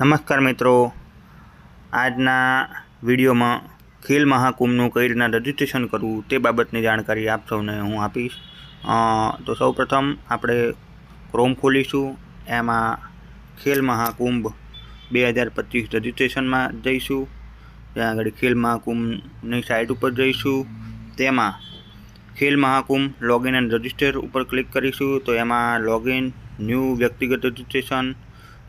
નમસ્કાર મિત્રો. આજના વિડીયોમાં ખેલ મહાકુંભનું કઈ રીતના રજિસ્ટ્રેશન કરવું તે બાબતની જાણકારી આપ સૌને હું આપીશ. તો તો સૌપ્રથમ આપણે ક્રોમ ખોલીશું. એમાં ખેલ મહાકુંભ બે હજાર પચીસ રજિસ્ટ્રેશનમાં જઈશું. ત્યાં આગળ ખેલ મહાકુંભની સાઇટ ઉપર જઈશું. તેમાં Khel Mahakumbh login and register ઉપર ક્લિક કરીશું. તો એમાં લોગિન, ન્યૂ વ્યક્તિગત રજિસ્ટ્રેશન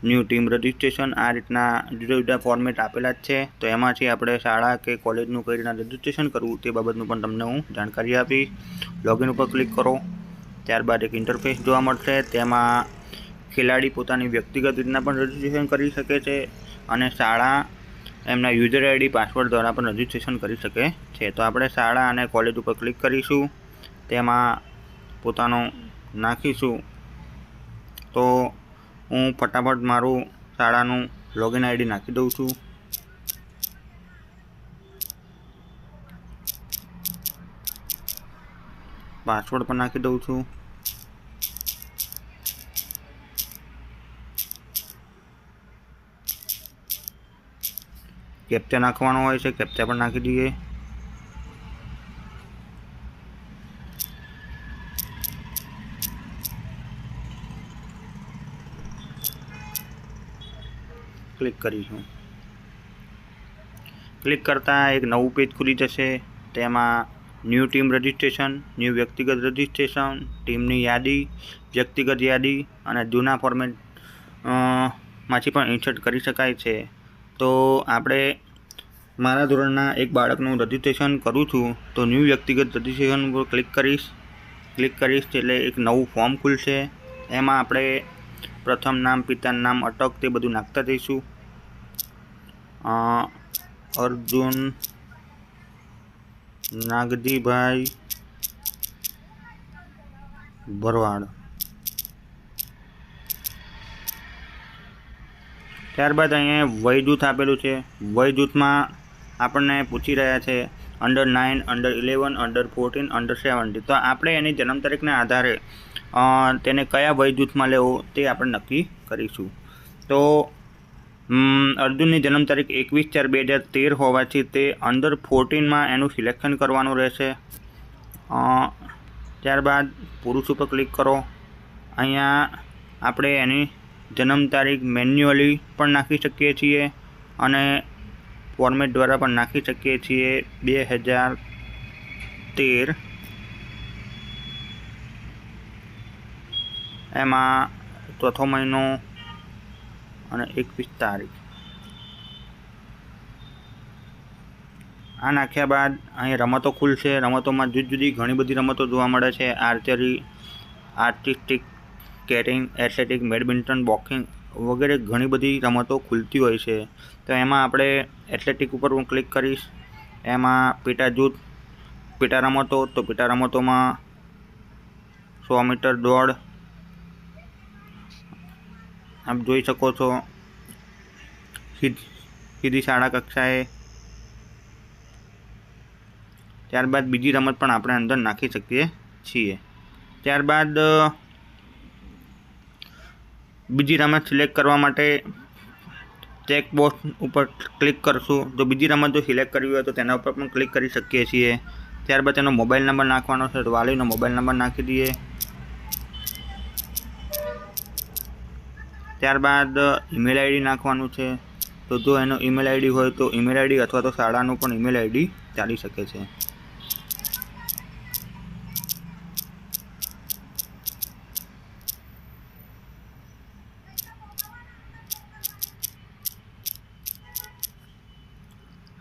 ન્યૂ ટીમ રજિસ્ટ્રેશન આ રીતના જુદા જુદા ફોર્મેટ આપેલા જ છે. તો એમાંથી આપણે શાળા કે કોલેજનું કઈ રીતના રજિસ્ટ્રેશન કરવું તે બાબતનું પણ તમને હું જાણકારી આપીશ. લોગિન ઉપર ક્લિક કરો. ત્યારબાદ એક ઇન્ટરફેસ જોવા મળશે. તેમાં ખેલાડી પોતાની વ્યક્તિગત રીતના પણ રજિસ્ટ્રેશન કરી શકે છે અને શાળા એમના યુઝર આઈડી પાસવર્ડ દ્વારા પણ રજિસ્ટ્રેશન કરી શકે છે. તો આપણે શાળા અને કોલેજ ઉપર ક્લિક કરીશું. તેમાં પોતાનો નાખીશું. તો હું ફટાફટ મારું શાળાનું લોગિન આઈડી નાખી દઉં છું. પાસવર્ડ પણ નાખી દઉં છું. કેપ્ચા નાખવાનો હોય છે કેપ્ચા પણ નાખી દઈએ. ક્લિક કરીશું. ક્લિક કરતાં એક નવું પેજ ખુલી જશે. તેમાં ન્યૂ ટીમ રજિસ્ટ્રેશન ન્યૂ વ્યક્તિગત રજિસ્ટ્રેશન ટીમની યાદી, વ્યક્તિગત યાદી અને જૂના ફોર્મેટમાંથી પણ ઇન્સર્ટ કરી શકાય છે. તો આપણે મારા ધોરણના એક બાળકનું રજિસ્ટ્રેશન કરું છું, તો ન્યૂ વ્યક્તિગત રજિસ્ટ્રેશન ઉપર ક્લિક કરીશ. ક્લિક કરીશ એટલે એક નવું ફોર્મ ખુલશે. એમાં આપણે પ્રથમ નામ, પિતાનું નામ, અટક તે બધું નાખતા જઈશું. અર્જુન નાગજીભાઈ ભરવાડ ત્યારબાદ અહીંયા વયજૂથ આપેલું છે. વયજૂથમાં આપણને પૂછી રહ્યા છે under nine under eleven under fourteen under seventy તો આપણે એની જન્મ તારીખના આધારે તેને કયા વયજૂથમાં લેવો તે આપણે નક્કી કરીશું. તો અર્જુનની જન્મ તારીખ એકવીસ ચાર બે હજાર તેર હોવાથી તે અંડર ફોર્ટીનમાં એનું સિલેક્શન કરવાનું રહેશે. ત્યારબાદ પુરુષ ઉપર ક્લિક કરો. અહીંયા આપણે એની જન્મ તારીખ મેન્યુઅલી પણ નાખી શકીએ છીએ અને ફોર્મેટ દ્વારા પણ નાખી શકીએ છીએ બે હજાર તેર. એમાં ચોથો મહિનો અને એકવીસ તારીખ. આ નાખ્યા બાદ અહીં રમતો ખુલશે. રમતોમાં જુદી જુદી ઘણી બધી રમતો જોવા મળે છે. Archery, artistic, caring, athletic, badminton, boxing વગેરે ઘણી બધી રમતો ખુલતી હોય છે. તો એમાં આપણે એથ્લેટિક ઉપર હું ક્લિક કરીશ. એમાં પેટા જૂથ, પેટા રમતો, તો પેટા રમતોમાં સો મીટર દોડ આપ જોઈ શકો છો. સીધ- શાળા કક્ષાએ. ત્યારબાદ બીજી રમત પણ આપણે અંદર નાખી શકીએ છીએ. ત્યારબાદ બીજી રમત સિલેક્ટ કરવા માટે ચેક બોક્સ ઉપર ક્લિક કરશું. જો બીજી રમત જો સિલેક્ટ કરવી હોય તો તેના ઉપર પણ ક્લિક કરી શકીએ છીએ. ત્યારબાદ તેનો મોબાઈલ નંબર નાખવાનો છે. તો વાલીનો મોબાઈલ નંબર નાખી દઈએ. ત્યારબાદ ઈમેલ આઈડી નાખવાનું છે. તો જો એનો ઈમેલ આઈડી હોય તો ઈમેલ આઈડી અથવા તો શાળાનું પણ ઈમેલ આઈડી ચાલી શકે છે.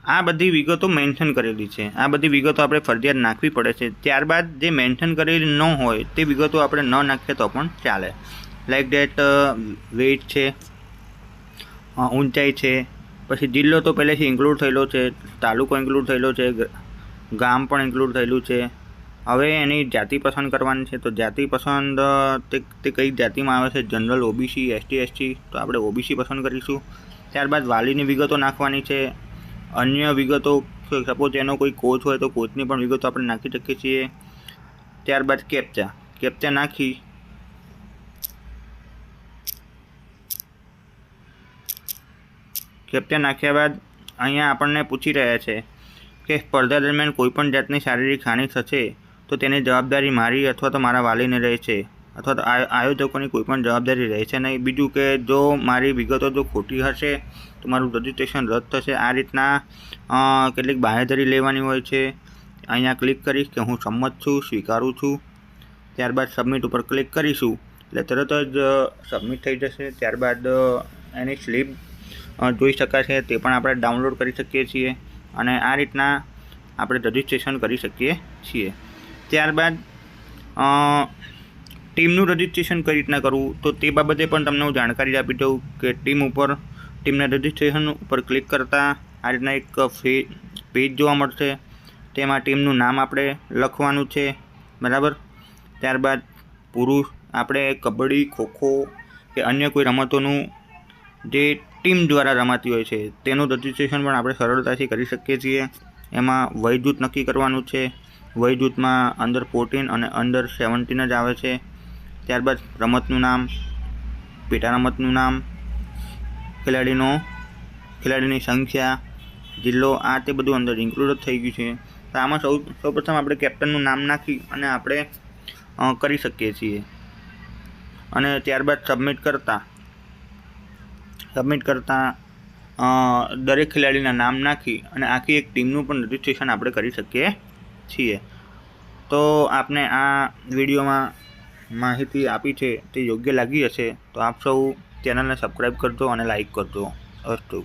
આ બધી વિગતો મેન્શન કરેલી છે. આ બધી વિગતો આપણે ફરજિયાત નાખવી પડે છે. ત્યારબાદ જે મેન્શન કરેલી ન હોય, તે વિગતો આપણે ન નાખીએ તો પણ ચાલે. લાઈક ડેટ વેઇટ છે ઊંચાઈ છે. પછી જિલ્લો તો પહેલેથી ઇન્ક્લુડ થયેલો છે, તાલુકો ઇન્ક્લુડ થયેલો છે ગામ પણ ઇન્ક્લુડ થયેલું છે. હવે એની જાતિ પસંદ કરવાની છે, તો જાતિ પસંદ તે તે કઈ જાતિમાં આવે છે? જનરલ ઓબીસી એસટી એસટી તો આપણે ઓબીસી પસંદ કરીશું. ત્યારબાદ વાલીની વિગતો નાખવાની છે. અન્ય વિગતો સપોઝ એનો કોઈ કોચ હોય તો કોચની પણ વિગતો આપણે નાખી શકીએ છીએ. ત્યારબાદ કેપ્ચા કેપ્ચા નાખી કેપ્ચા નાખ્યા બાદ અહીંયા આપણને પૂછી રહ્યા છે કે સ્પર્ધા દરમિયાન કોઈપણ જાતની શારીરિક હાનિ થશે તો તેની જવાબદારી મારી અથવા તો મારા વાલીને રહે છે અથવા તો આયો- આયોજકોની કોઈપણ જવાબદારી રહે છે નહીં. બીજું કે જો મારી વિગતો જો ખોટી હશે તો મારું રજિસ્ટ્રેશન રદ થશે. આ રીતના કેટલીક બાહેધરી લેવાની હોય છે. અહીંયા ક્લિક કરીશ કે હું સંમત છું, સ્વીકારું છું. ત્યારબાદ સબમિટ ઉપર ક્લિક કરીશું. એટલે તરત જ સબમિટ થઈ જશે. ત્યારબાદ એની સ્લીપ જોઈ શકાશે તે પણ આપણે ડાઉનલોડ કરી શકીએ છીએ અને આ રીતના આપણે રજિસ્ટ્રેશન કરી શકીએ છીએ. ત્યારબાદ ટીમનું રજિસ્ટ્રેશન કઈ રીતના કરવું, તો તે બાબતે પણ તમને હું જાણકારી આપી દઉં કે ટીમ ઉપર, ટીમના રજિસ્ટ્રેશન ઉપર ક્લિક કરતાં આ રીતના એક પેજ જોવા મળશે. તેમાં ટીમનું નામ આપણે લખવાનું છે, બરાબર? ત્યારબાદ પુરુષ, આપણે કબડ્ડી, ખોખો કે અન્ય કોઈ રમતોનું જે ટીમ દ્વારા રમાતી હોય છે, તેનું રજિસ્ટ્રેશન પણ આપણે સરળતાથી કરી શકીએ છીએ. એમાં વયજૂથ નક્કી કરવાનું છે. વયજૂથમાં અંડર ફોર્ટીન અને અંડર સેવન્ટીન જ આવે છે. ત્યારબાદ રમતનું નામ, પેટા રમતનું નામ, ખેલાડીનો, ખેલાડીની સંખ્યા, જિલ્લો, આ તે બધું અંદર ઇન્ક્લુડ થઈ ગયું છે. તો આમાં સૌ, સૌપ્રથમ આપણે કેપ્ટનનું નામ નાખી અને આપણે કરી શકીએ છીએ. અને ત્યારબાદ સબમિટ કરતાં સબમિટ કરતાં દરેક ખેલાડીના નામ નાખી અને આખી એક ટીમનું પણ રજિસ્ટ્રેશન આપણે કરી શકીએ છીએ. તો આપને આ વિડીયોમાં માહિતી આપી છે તે યોગ્ય લાગી હશે તો આપ સૌ ચેનલને સબસ્ક્રાઈબ કરજો અને લાઈક કરજો. અસ્તુ.